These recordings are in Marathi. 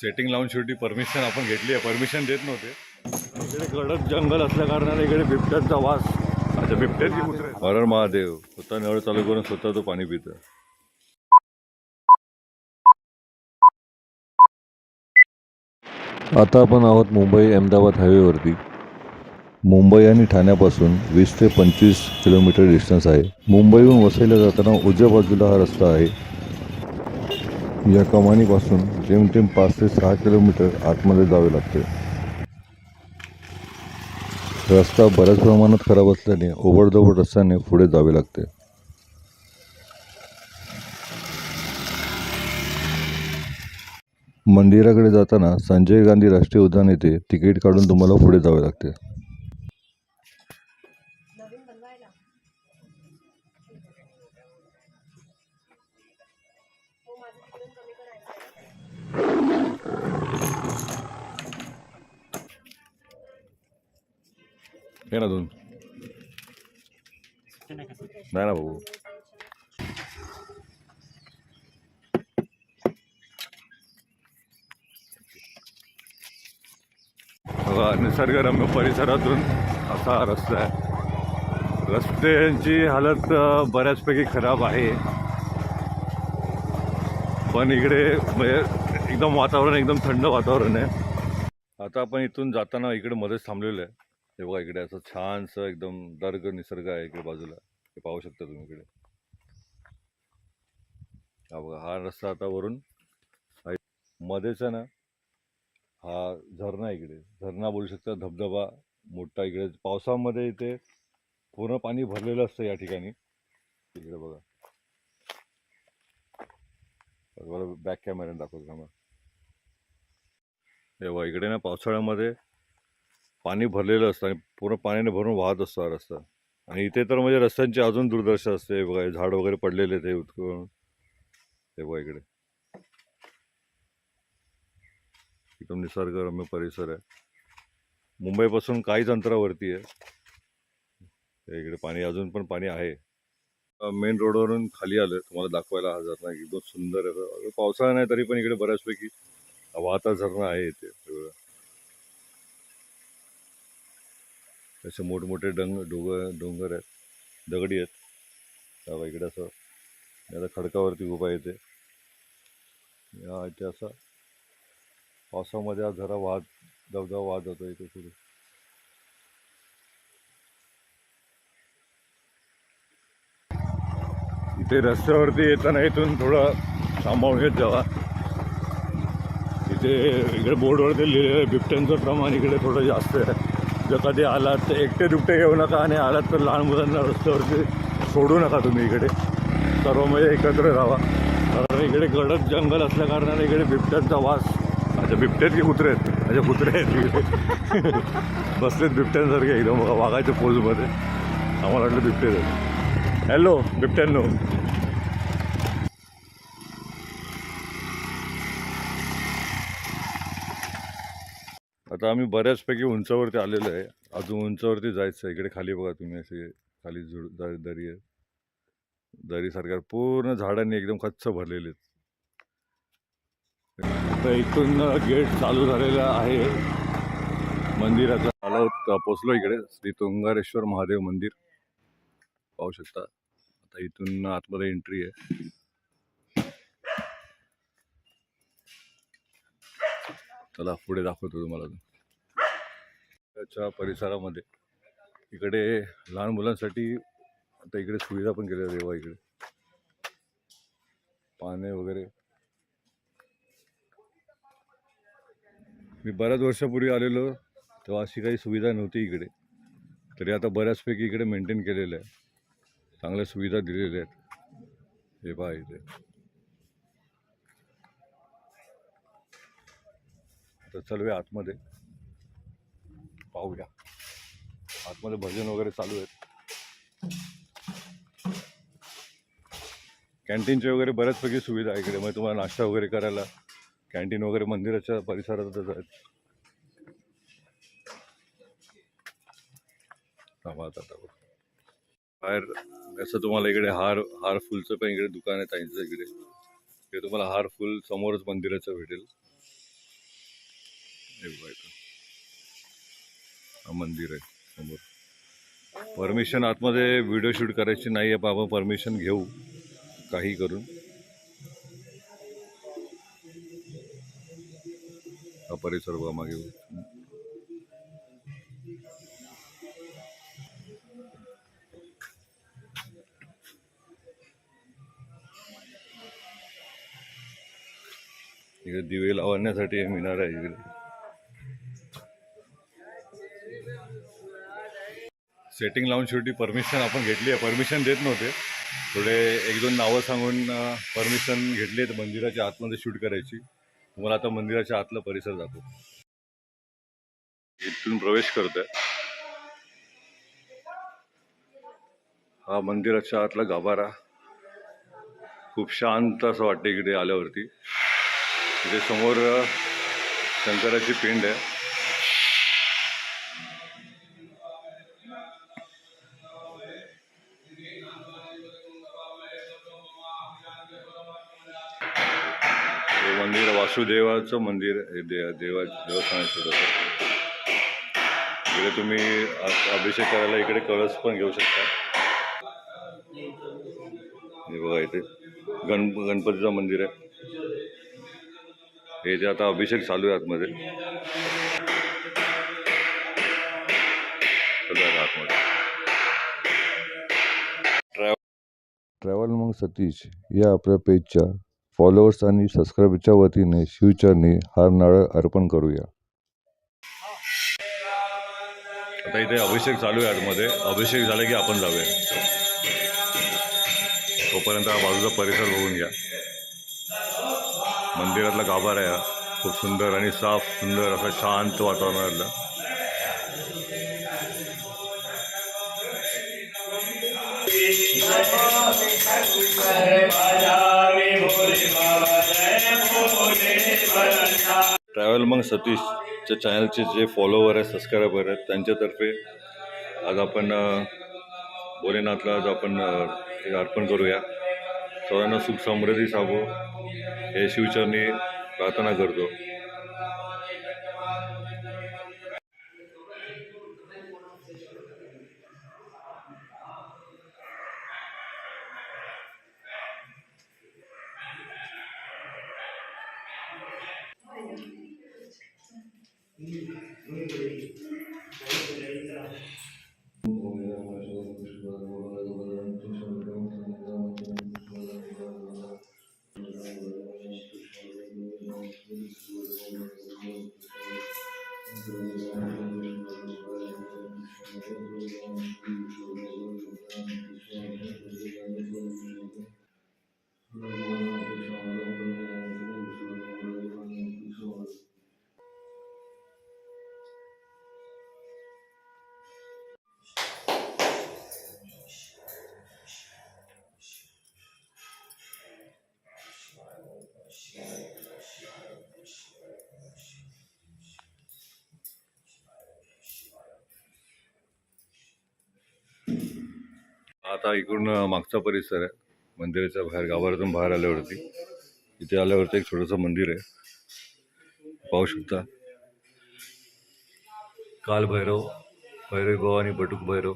सेटिंग लावून शेवटी परमिशन आपण घेतली आहे. परमिशन देत नव्हते. इकडे कडक जंगल असल्या कारणाने इकडे बिबट्यांचा वास. अच्छा बिबट्याची हरर महादेव. स्वतः नळ चालू करून स्वतः तो पाणी पितं. आता आपण आहोत मुंबई अहमदाबाद हायवेवरती मुंबई आणि ठाण्यापासून वीस ते पंचवीस किलोमीटर डिस्टन्स आहे. मुंबईहून वसईला जाताना उजव्या बाजूला हा रस्ता आहे. या कमानीपासून जेमतेम पाच ते सहा किलोमीटर आतमध्ये जावे लागते. रस्ता बऱ्याच प्रमाणात खराब असल्याने ओबडधोबड रस्त्याने पुढे जावे लागते. मंदिराकडे जाताना संजय गांधी राष्ट्रीय उद्यान येथे तिकीट काढून तुम्हाला पुढे जावे लागते. हे ना दोन. नाही ना भाऊ बघा निसर्गरम्य परिसरातून असा रस्ता आहे. रस्त्यांची हालत बऱ्याचपैकी खराब आहे. पण इकडे म्हणजे एकदम वातावरण एकदम थंड वातावरण आहे. आता आपण इथून जाताना इकडे मध्येच थांबलेलो आहे. हे बघा इकडे असं छानसं एकदम दर्ग निसर्ग आहे इकडे बाजूला. हे पाहू शकता तुम्ही इकडे. हा बघा हा रस्ता आता वरून मध्येच आहे ना हा झरणा इकडे. झरणा बोलू शकता धबधबा मोठा इकडे. पावसामध्ये इथे पूर्ण पाणी भरलेलं असतं या ठिकाणी. इकडे बघा. मला बॅक कॅमेऱ्याने दाखवतो थांबा. हे इकडे ना पावसाळ्यामध्ये पाणी भरलेलं असतं आणि पूर्ण पाण्याने भरून वाहत असतो हा रस्ता. आणि इथे तर म्हणजे रस्त्यांची अजून दुर्दशा असते बघा झाड वगैरे पडलेले ते उतकून. तेव्हा इकडे. एकदम निसर्गरम्य परिसर आहे. मुंबईपासून काहीच अंतरावरती आहे. इकडे पाणी अजून पण पाणी आहे. मेन रोडवरून खाली आलं तुम्हाला दाखवायला हा झरणा एकदम सुंदर आहे. पावसाळा नाही तरी पण इकडे बऱ्याचपैकी वाहता झरणा आहे इथे सगळं असे मोठमोठे डंग डोंगर डोंगर आहेत दगडी आहेत. हा इकडे असं आता खडकावरती उभा येते या इथे असा पावसामध्ये हा झरा वाहत धबधबा वाहत होतो इथे पुढे. इथे रस्त्यावरती येताना इथून थोडं सांभाळून घेत जावा इथे इकडे बोर्डवरती लिहिलेलं आहे बिबट्यांचं प्रमाण इकडे थोडं जास्त आहे. जर कधी आलात तर एकटे दुपटे घेऊ नका आणि आलात तर लहान मुलांना रस्त्यावरती सोडू नका तुम्ही इकडे. सर्व म्हणजे एकत्र राहा. कारण इकडे गडद जंगल असल्या कारणाने इकडे बिबट्यांचा वास अच्छा बिबट्यात की कुत्रे आहेत? अच्छा कुत्रे आहेत इकडे. बसलेत बिबट्यांसारखे एकदम बघा, वाघाच्या पोजमध्ये. आम्हाला वाटलं बिबटेच आहेत. हॅलो बिबट्यांनो. आता आम्ही बऱ्याचपैकी उंचावरती आलेलो आहे. अजून उंचावरती जायचं आहे. इकडे खाली बघा तुम्ही असे खाली झुड द- दरी आहे. दरीसारख्या पूर्ण झाडांनी एकदम कच्च भरलेले आहेत. इथून गेट चालू झालेला आहे. मंदिराचा आलो पोचलो इकडे. श्री तुंगारेश्वर महादेव मंदिर. पाहू शकता. आता इथून आतमध्ये एंट्री आहे. चला पुढे दाखवतो तुम्हाला त्याच्या परिसरामध्ये. इकडे लहान मुलांसाठी आता इकडे सुविधा पण केल्या देवा इकडे. पाने वगैरे. मी बऱ्याच वर्षापूर्वी आलेलो तेव्हा अशी काही सुविधा नव्हती इकडे. तरी आता बऱ्याचपैकी इकडे मेंटेन केलेलं आहे. चांगल्या सुविधा दिलेल्या आहेत. हे पहा इथे. तर चलवे आतमध्ये. पाहूया. आतमध्ये भजन वगैरे चालू आहेत. कॅन्टीनचे वगैरे बऱ्याचपैकी सुविधा आहे इकडे. मग तुम्हाला नाश्ता वगैरे करायला कॅन्टीन वगैरे मंदिराच्या परिसरातच आहेत. आता बाहेर असं तुम्हाला इकडे हार हार फुलचं पण इकडे दुकान आहे ताईंचं इकडे. इकडे तुम्हाला हार फुल समोरच मंदिराचं भेटेल. हा मंदिर आहे समोर. परमिशन आतमध्ये व्हिडिओ शूट करायची नाही आहे आपण परमिशन घेऊ. काही करून. हा परिसर बघा मागे. दिवे लावण्यासाठी हे मिनार आहे इकडे. सेटिंग लावून शेवटी परमिशन आपण घेतली आहे. परमिशन देत नव्हते. थोडे एक दोन नावं सांगून परमिशन घेतली आहे मंदिराच्या आतमध्ये शूट करायची. तुम्हाला आता मंदिराच्या आतला परिसर जातो इथून प्रवेश करतोय. हा मंदिराच्या आतला गाभारा. खूप शांत असं वाटतं इकडे आल्यावरती. इथे समोर शंकराची पिंड आहे. हे मंदिर वासुदेवाचं मंदिर आहे दे देवा देवस्थानाचं तसं इकडे तुम्ही अभिषेक करायला इकडे कळस पण घेऊ शकता. हे बघा इथे गण गणपतीचं मंदिर आहे. हे जे आता अभिषेक चालू आहे आतमध्ये. ट्रॅव्हल मग सतीश या आपल्या पेजच्या फॉलोअर्स आणि सबस्क्रायबरच्या वतीने शिवचरणी हार नारळ अर्पण करूया. आता इथे अभिषेक चालू आहे आतमध्ये. अभिषेक झाला की आपण जाऊया. तोपर्यंत हा बाजूचा परिसर बघून घ्या. मंदिरातला गाभारा आहे खूप सुंदर आणि साफ सुंदर असं शांत वातावरणातलं ट्रॅव्हल मग सतीशच्या चॅनलचे जे फॉलोवर आहेत सबस्क्रायबर आहेत त्यांच्यातर्फे आज आपण भोलेनाथला आज आपण अर्पण करूया. सर्वांना सुख समृद्धी साबो. हे शिवचरणी प्रार्थना करतो आता इकडून मागचा परिसर आहे. मंदिराच्या बाहेर गावातून बाहेर आल्यावरती. इथे आल्यावरती एक छोटंसं मंदिर आहे. पाहू शकता. काल भैरव भैरव आणि बटुक भैरव.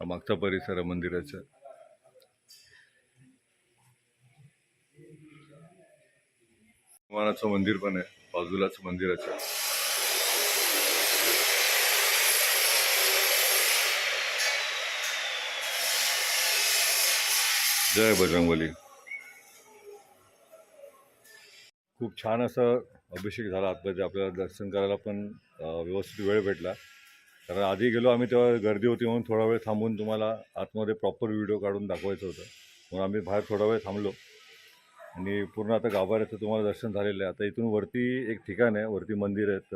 हा मागचा परिसर आहे मंदिराचा. हनुमानाचं मंदिर पण आहे. बाजूलाच मंदिराचं. जय बजरंगबली खूप छान असं अभिषेक झाला आतमध्ये. आपल्याला दर्शन करायला पण व्यवस्थित वेळ भेटला. कारण आधी गेलो आम्ही तेव्हा गर्दी होती म्हणून थोडा वेळ थांबून तुम्हाला आतमध्ये प्रॉपर व्हिडिओ काढून दाखवायचं होतं. म्हणून आम्ही बाहेर थोडा वेळ थांबलो. आणि पूर्ण आता गाभाऱ्याचं तुम्हाला दर्शन झालेलं आहे. आता इथून वरती एक ठिकाण आहे. वरती मंदिर आहेत.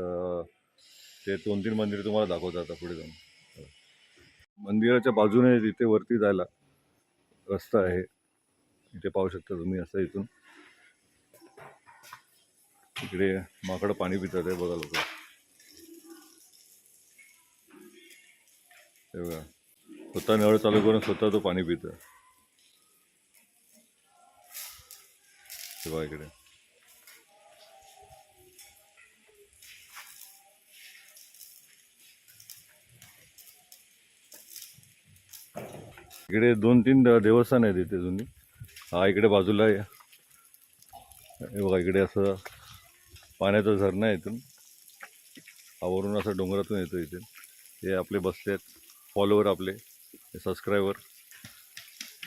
ते दोन तीन मंदिर तुम्हाला दाखवतात आता पुढे जाऊन. हो. मंदिराच्या बाजूने तिथे वरती जायला. रस्ता आहे. इथे पाहू शकता तुम्ही असं इथून. इकडे माकडं पाणी पितात आहे बघा लोक. हे बघा. स्वतः नळ चालू करून स्वतः तो पाणी पितं. बघा इकडे. इकडे दोन तीन देवस्थान आहेत इथे जुनी. हा इकडे बाजूला हे बघा इकडे असं पाण्याचा झरणा आहे इथून. हा वरून असं डोंगरातून येतो इथे. हे आपले बसले आहेत फॉलोवर आपले सबस्क्रायबर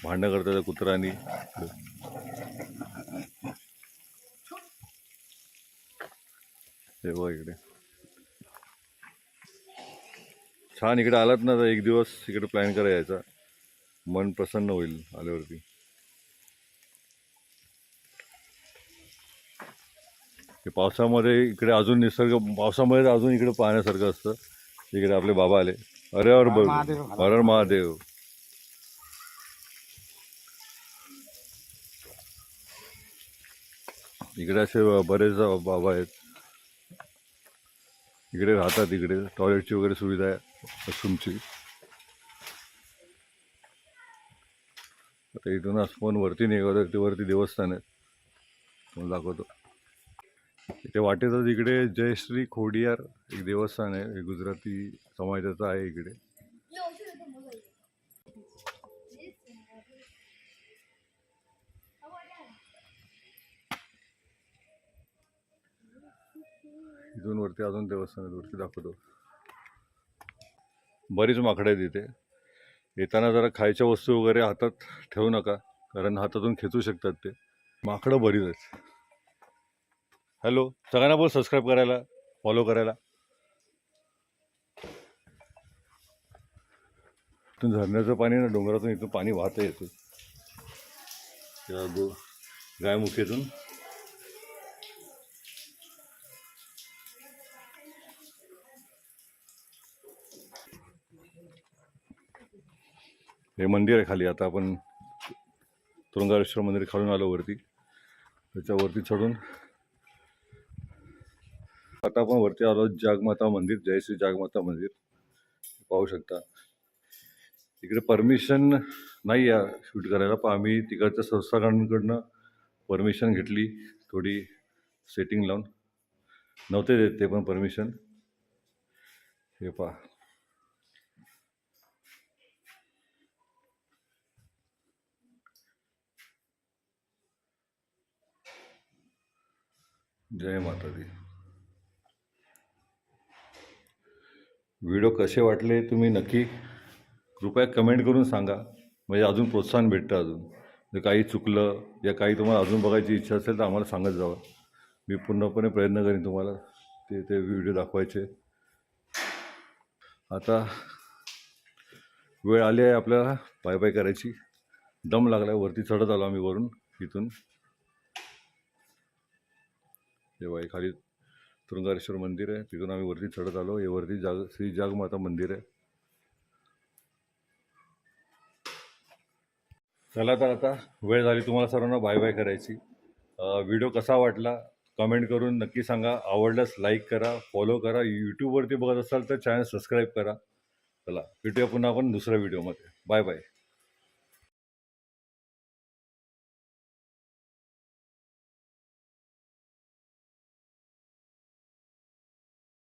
भांडणं करतात कुत्रानी हे बघा इकडे. छान इकडे आलात ना तर एक दिवस इकडे प्लॅन करा यायचा मन प्रसन्न होईल आल्यावरती. पावसामध्ये इकडे अजून निसर्ग पावसामध्ये अजून इकडे पाहण्यासारखं असतं. इकडे आपले बाबा आले. अरे अरे हर महादेव इकडे असे बरेच बाबा आहेत. इकडे राहतात इकडे. टॉयलेटची वगैरे सुविधा आहे वॉशरूमची आता इथून आपण वरती निघालो ते वरती देवस्थान आहे. तुम्हाला दाखवतो. इथे वाटेतच इकडे जयश्री खोडियार एक देवस्थान आहे गुजराती समाजाचं आहे इकडे. इथून वरती अजून देवस्थान वरती दाखवतो. बरीच माकडं आहेत इथे. येताना जरा खायच्या वस्तू वगैरे हातात ठेवू नका कारण हातातून खेचू शकतात ते. माकडं बरीच आहेत. हॅलो सगळ्यांना बोल सबस्क्राईब करायला फॉलो करायला. इथून झरण्याचं पाणी ना डोंगरातून इथून पाणी वाहत येतं त्या गो गायमुखेतून. हे मंदिर आहे खाली. आता आपण तुरुंगारेश्वर मंदिर खालून आलो वरती. त्याच्यावरती चढून. आता आपण वरती आलो जागमाता मंदिर. जयश्री जागमाता मंदिर. पाहू शकता. इकडे परमिशन नाही आहे शूट करायला पण आम्ही तिकडच्या संस्थाकांकडनं परमिशन घेतली थोडी सेटिंग लावून. नव्हते देत ते पण परमिशन. हे पहा. जय माता दी व्हिडिओ कसे वाटले तुम्ही नक्की कृपया कमेंट करून सांगा. म्हणजे अजून प्रोत्साहन भेटतं अजून. जर काही चुकलं या काही तुम्हाला अजून बघायची इच्छा असेल तर आम्हाला सांगत जावं. मी पूर्णपणे प्रयत्न करेन तुम्हाला ते ते व्हिडिओ दाखवायचे. आता वेळ आली आहे आपल्याला बाय बाय करायची. दम लागला वरती चढत आलो आम्ही वरून इथून. तेव्हा खाली तुरुंगारेश्वर मंदिर आहे. तिथून आम्ही वरती चढत आलो. हे वरती जाग श्री जागमाता मंदिर आहे. चला तर आता वेळ झाली तुम्हाला सर्वांना बाय बाय करायची. व्हिडिओ कसा वाटला? कमेंट करून नक्की सांगा. आवडल्यास लाईक करा फॉलो करा. यूट्यूबवरती बघत असाल तर चॅनल सबस्क्राईब करा. चला भेटूया पुन्हा आपण दुसऱ्या व्हिडिओमध्ये बाय बाय